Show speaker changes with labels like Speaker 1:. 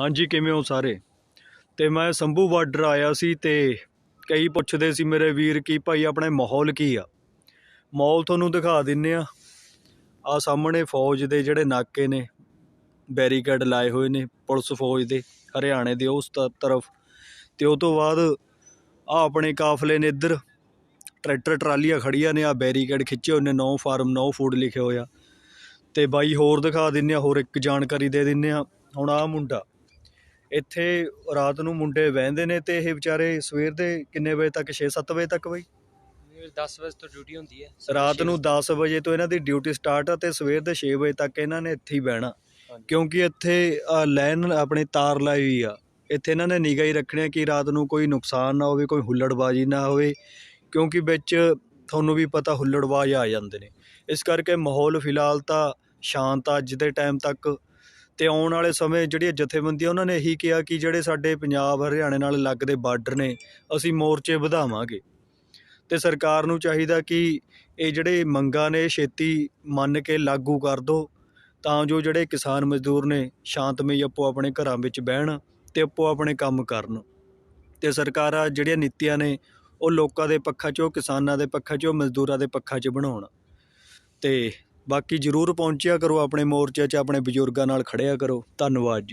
Speaker 1: ਹਾਂਜੀ, ਕਿਵੇਂ ਹੋ ਸਾਰੇ? ਤੇ ਮੈਂ ਸੰਭੂ ਬਾਰਡਰ ਆਇਆ ਸੀ ਤੇ ਕਈ ਪੁੱਛਦੇ ਸੀ ਮੇਰੇ ਵੀਰ ਕੀ ਭਾਈ ਆਪਣੇ ਮਾਹੌਲ ਕੀ ਆ? ਮਾਹੌਲ ਤੁਹਾਨੂੰ ਦਿਖਾ ਦਿੰਨੇ ਆ। ਆ ਸਾਹਮਣੇ ਫੌਜ ਦੇ ਜਿਹੜੇ ਨਾਕੇ ਨੇ, ਬੈਰੀਕੇਡ ਲਾਏ ਹੋਏ ਨੇ ਪੁਲਿਸ ਫੌਜ ਦੇ, ਹਰਿਆਣੇ ਦੇ ਉਸ ਤ- ਤਰਫ। ਤੇ ਉਹ ਤੋਂ ਬਾਅਦ ਆ ਆਪਣੇ ਕਾਫਲੇ ਨੇ ਇੱਧਰ, ਟਰੈਕਟਰ ਟਰਾਲੀਆਂ ਖੜੀਆਂ ਨੇ ਆ ਬੈਰੀਕੇਡ ਖਿੱਚੇ ਹੋਏ ਨੇ, ਨੋ ਫਾਰਮ, ਨੋ ਫੂਡ ਲਿਖਿਆ ਹੋਇਆ ਤੇ ਬਾਈ ਹੋਰ ਦਿਖਾ ਦਿੰਨੇ ਆ, ਹੋਰ ਇੱਕ ਜਾਣਕਾਰੀ ਦੇ ਦਿੰਨੇ ਆ। ਹੁਣ ਆ ਮੁੰਡਾ ਇੱਥੇ ਰਾਤ ਨੂੰ ਮੁੰਡੇ ਵਹਿੰਦੇ ਨੇ ਤੇ ਇਹ ਵਿਚਾਰੇ ਸਵੇਰ ਦੇ ਕਿੰਨੇ ਵਜੇ ਤੱਕ? 6-7 ਵਜੇ ਤੱਕ ਬਈ?
Speaker 2: 10 ਵਜੇ ਤੋਂ ਡਿਊਟੀ ਹੁੰਦੀ ਹੈ।
Speaker 1: ਰਾਤ ਨੂੰ 10 ਵਜੇ ਤੋਂ ਇਹਨਾਂ ਦੀ ਡਿਊਟੀ ਸਟਾਰਟ ਆ ਤੇ ਸਵੇਰ ਦੇ 6 ਵਜੇ ਤੱਕ ਇਹਨਾਂ ਨੇ ਇੱਥੇ ਹੀ ਬਹਿਣਾ। ਕਿਉਂਕਿ ਇੱਥੇ ਲਾਈਨ ਆਪਣੀ ਤਾਰ ਲਾਈ ਹੋਈ ਆ। ਇੱਥੇ ਇਹਨਾਂ ਨੇ ਨਿਗਾਹ ਹੀ ਰੱਖਣੀ ਕਿ ਰਾਤ ਨੂੰ ਕੋਈ ਨੁਕਸਾਨ ਨਾ ਹੋਵੇ ਕੋਈ ਹੁੱਲੜਬਾਜ਼ੀ ਨਾ ਹੋਵੇ। ਕਿਉਂਕਿ ਵਿੱਚ ਤੁਹਾਨੂੰ ਵੀ ਪਤਾ ਹੁੱਲੜਬਾਜ਼ ਆ ਜਾਂਦੇ ਨੇ। ਇਸ ਕਰਕੇ ਮਾਹੌਲ ਫਿਲਹਾਲ ਤਾਂ ਸ਼ਾਂਤ ਆ। ਅੱਜ ਦੇ ਟਾਈਮ ਤੱਕ ਅਤੇ ਆਉਣ ਵਾਲੇ ਸਮੇਂ ਜਿਹੜੀਆਂ ਜਥੇਬੰਦੀਆਂ, ਉਹਨਾਂ ਨੇ ਇਹੀ ਕਿਹਾ ਕਿ ਜਿਹੜੇ ਸਾਡੇ ਪੰਜਾਬ, ਹਰਿਆਣੇ ਨਾਲ ਲੱਗਦੇ ਬਾਰਡਰ ਨੇ, ਅਸੀਂ ਮੋਰਚੇ ਵਧਾਵਾਂਗੇ। ਅਤੇ ਸਰਕਾਰ ਨੂੰ ਚਾਹੀਦਾ ਕਿ ਇਹ ਜਿਹੜੇ ਮੰਗਾਂ ਨੇ, ਛੇਤੀ ਮੰਨ ਕੇ ਲਾਗੂ ਕਰ ਦਿਉ ਤਾਂ ਜੋ ਜਿਹੜੇ ਕਿਸਾਨ ਮਜ਼ਦੂਰ ਨੇ, ਸ਼ਾਂਤਮਈ ਆਪੋ ਆਪਣੇ ਘਰਾਂ ਵਿੱਚ ਬਹਿਣ ਅਤੇ ਆਪੋ ਆਪਣੇ ਕੰਮ ਕਰਨ। ਅਤੇ ਸਰਕਾਰਾਂ ਜਿਹੜੀਆਂ ਨੀਤੀਆਂ ਨੇ, ਉਹ ਲੋਕਾਂ ਦੇ ਪੱਖਾਂ 'ਚੋਂ, ਕਿਸਾਨਾਂ ਦੇ ਪੱਖਾਂ 'ਚੋਂ, ਮਜ਼ਦੂਰਾਂ ਦੇ ਪੱਖਾਂ 'ਚ ਬਣਾਉਣ। ਅਤੇ ਬਾਕੀ ਜਰੂਰ ਪਹੁੰਚਿਆ ਕਰੋ ਆਪਣੇ ਮੋਰਚੇ 'ਚ ਆਪਣੇ ਬਜ਼ੁਰਗਾਂ ਨਾਲ ਖੜ੍ਹਿਆ ਕਰੋ। ਧੰਨਵਾਦ ਜੀ।